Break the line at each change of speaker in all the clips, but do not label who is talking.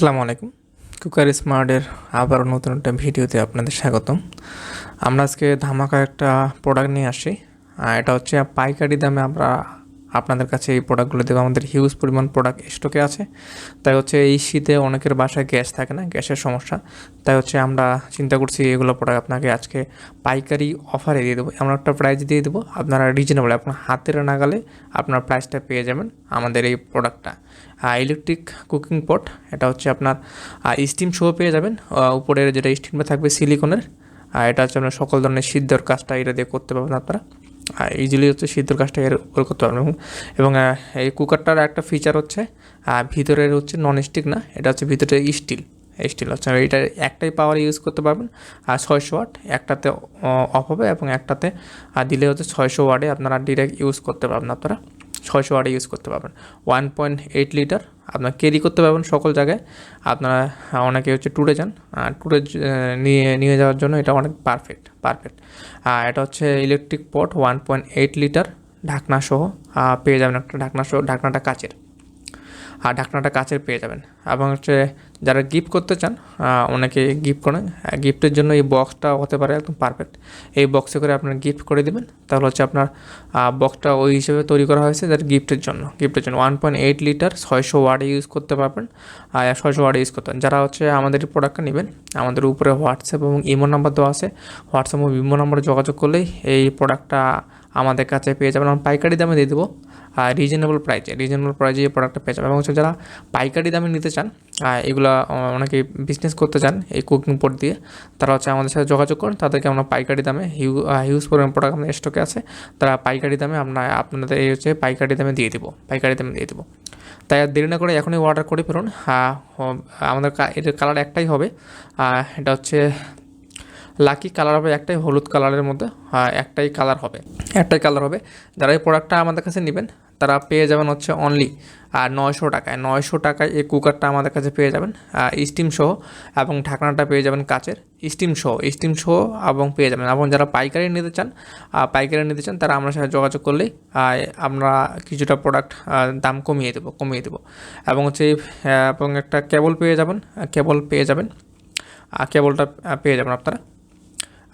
আসসালামু আলাইকুম। কুকার স্মার্টের আবারও নতুন একটা ভিডিওতে আপনাদের স্বাগতম। আমরা আজকে ধামাকা একটা প্রোডাক্ট নিয়ে আসি। এটা হচ্ছে পাইকারি দামে আমরা আপনাদের কাছে এই প্রোডাক্টগুলো দেবো। আমাদের হিউজ পরিমাণ প্রোডাক্ট স্টকে আছে। তাই হচ্ছে এই শীতে অনেকের বাসায় গ্যাস থাকে না, গ্যাসের সমস্যা। তাই হচ্ছে আমরা চিন্তা করছি এগুলো প্রোডাক্ট আপনাকে আজকে পাইকারি অফারে দিয়ে দেবো। এমন একটা প্রাইস দিয়ে দেবো, আপনারা রিজনেবল আপনার হাতের নাগালে আপনার প্রাইসটা পেয়ে যাবেন আমাদের এই প্রোডাক্টটা ইলেকট্রিক কুকিং পট এটা হচ্ছে আপনার স্টিম শো পেয়ে যাবেন। উপরের যেটা স্টিমটা থাকবে সিলিকনের আর এটা হচ্ছে আপনার সকল ধরনের সিদ্ধর কাজটা এটা দিয়ে করতে পারবেন আপনারা। ইজিলি হচ্ছে সিদ্ধর কাজটা এর উপর করতে পারবেন। এবং- এই কুকারটার একটা ফিচার হচ্ছে আর ভিতরের হচ্ছে নন স্টিক না, এটা হচ্ছে ভিতরে স্টিল স্টিল হচ্ছে। এটা একটাই পাওয়ার ইউজ করতে পারবেন আর ছয়শো ওয়াট একটাতে অফ হবে এবং একটাতে দিলে হচ্ছে ছয়শো ওয়াটে আপনারা ডিরেক্ট ইউজ করতে পারবেন আপনারা। ছয়শো ওয়াটে ইউজ করতে পারবেন। ওয়ান পয়েন্ট এইট লিটার আপনার ক্যারি করতে পারবেন সকল জায়গায়। আপনারা অনেকে হচ্ছে ট্যুরে যান ট্যুরে নিয়ে নিয়ে যাওয়ার জন্য এটা অনেক পারফেক্ট পারফেক্ট আর এটা হচ্ছে electric pot one point eight litre ঢাকনা সহ পেয়ে যাবেন একটা ঢাকনা সহ, ঢাকনাটা কাচের। আর ঢাকনাটা কাচের পেয়ে যাবেন। এবং হচ্ছে যারা গিফট করতে চান অনেকে গিফট করেন গিফটের জন্য এই বক্সটা হতে পারে একদম পারফেক্ট এই বক্সে করে আপনার গিফট করে দেবেন। তাহলে হচ্ছে আপনার বক্সটা ওই হিসেবে তৈরি করা হয়েছে যার গিফটের জন্য। গিফটের জন্য ওয়ান পয়েন্ট এইট লিটার ছয়শো ওয়ার্ড ইউজ করতে পারবেন। আর ছয়শো ওয়ার্ড ইউজ করতে যারা হচ্ছে আমাদের প্রোডাক্টটা নেবেন, আমাদের উপরে হোয়াটসঅ্যাপ এবং ইমো নাম্বার দেওয়া আছে। হোয়াটসঅ্যাপ এবং ইমো নাম্বারে যোগাযোগ করলেই এই প্রোডাক্টটা আমাদের কাছে পেয়ে যাবেন। আমরা পাইকারি দামে দিয়ে দেবো। রিজনেবল প্রাইসে রিজনেবল প্রাইসে এই প্রোডাক্টটা পেয়ে যাবেন। এবং হচ্ছে যারা পাইকারি দামে নিতে চান এগুলা অনেকে বিজনেস করতে চান এই কুকিং পোর্ট দিয়ে, তারা হচ্ছে আমাদের সাথে যোগাযোগ করুন। তাদেরকে আমরা পাইকারি দামে হিউ হিউজ পরিমাণ প্রোডাক্ট আমাদের স্টকে আছে। তারা পাইকারি দামে আমরা আপনাদের এই হচ্ছে পাইকারি দামে দিয়ে দেবো, পাইকারি দামে দিয়ে দেবো। তাই আর দেরি না করে এখনই অর্ডার করে ফেলুন। আমাদের এটার কালার একটাই হবে। এটা হচ্ছে লাকি কালার হবে, একটাই হলুদ কালারের মধ্যে। একটাই কালার হবে, একটাই কালার হবে। যারা এই প্রোডাক্টটা আমাদের কাছে নেবেন তারা পেয়ে যাবেন হচ্ছে অনলি আর নয়শো টাকায়। নয়শো টাকায় এই কুকারটা আমাদের কাছে পেয়ে যাবেন স্টিম সহ, এবং ঢাকনাটা পেয়ে যাবেন কাচের। স্টিম সহ স্টিম সহ এবং পেয়ে যাবেন। এবং যারা পাইকারি নিতে চান পাইকারি নিতে চান, তারা আমার সাথে যোগাযোগ করলেই আমরা কিছুটা প্রোডাক্ট দাম কমিয়ে দেবো কমিয়ে দেবো। এবং হচ্ছে এবং একটা কেবল পেয়ে যাবেন কেবল পেয়ে যাবেন কেবলটা পেয়ে যাবেন আপনারা।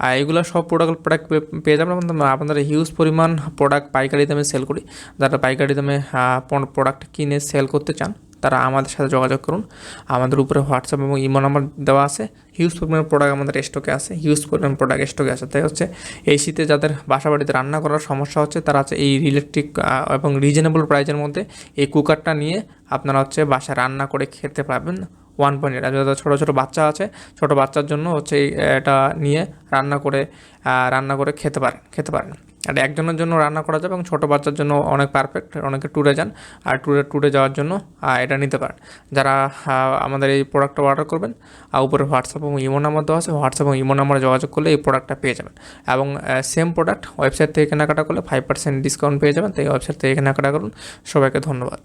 আর এগুলো সব প্রোডাক্ট প্রোডাক্ট পেয়ে যাবেন। আপনাদের হিউজ পরিমাণ প্রোডাক্ট পাইকারি দামে সেল করি। যারা পাইকারি দামে প্রোডাক্ট কিনে সেল করতে চান, তারা আমাদের সাথে যোগাযোগ করুন। আমাদের উপরে হোয়াটসঅ্যাপ এবং ইমো নাম্বার দেওয়া আছে। হিউজ পরিমাণ প্রোডাক্ট আমাদের স্টকে আছে। হিউজ পরিমাণ প্রোডাক্ট স্টকে আছে। তাই হচ্ছে, এই শীতে যাদের বাসা বাড়িতে রান্না করার সমস্যা হচ্ছে, তারা হচ্ছে এই ইলেকট্রিক এবং রিজনেবল প্রাইজের মধ্যে এই কুকারটা নিয়ে আপনারা হচ্ছে বাসায় রান্না করে খেতে পারবেন। ওয়ান পয়েন্ট এটা যাদের ছোটো ছোটো বাচ্চা আছে, ছোটো বাচ্চার জন্য হচ্ছে এটা নিয়ে রান্না করে রান্না করে খেতে পারেন খেতে পারেন। আর একজনের জন্য রান্না করা যাবে এবং ছোটো বাচ্চার জন্য অনেক পারফেক্ট অনেকে ট্যুরে যান আর ট্যুরে ট্যুরে যাওয়ার জন্য এটা নিতে পারেন। যারা আমাদের এই প্রোডাক্টটা অর্ডার করবেন আর উপরে হোয়াটসঅ্যাপ এবং ইমো নাম্বার দেওয়া আছে হোয়াটসঅ্যাপ এবং ইমো নাম্বারে যোগাযোগ করলে এই প্রোডাক্টটা পেয়ে যাবেন। এবং সেম প্রোডাক্ট ওয়েবসাইট থেকে কেনাকাটা করলে ফাইভ পার্সেন্ট ডিসকাউন্ট পেয়ে যাবেন, তাই ওয়েবসাইট থেকে কেনাকাটা করুন। সবাইকে ধন্যবাদ।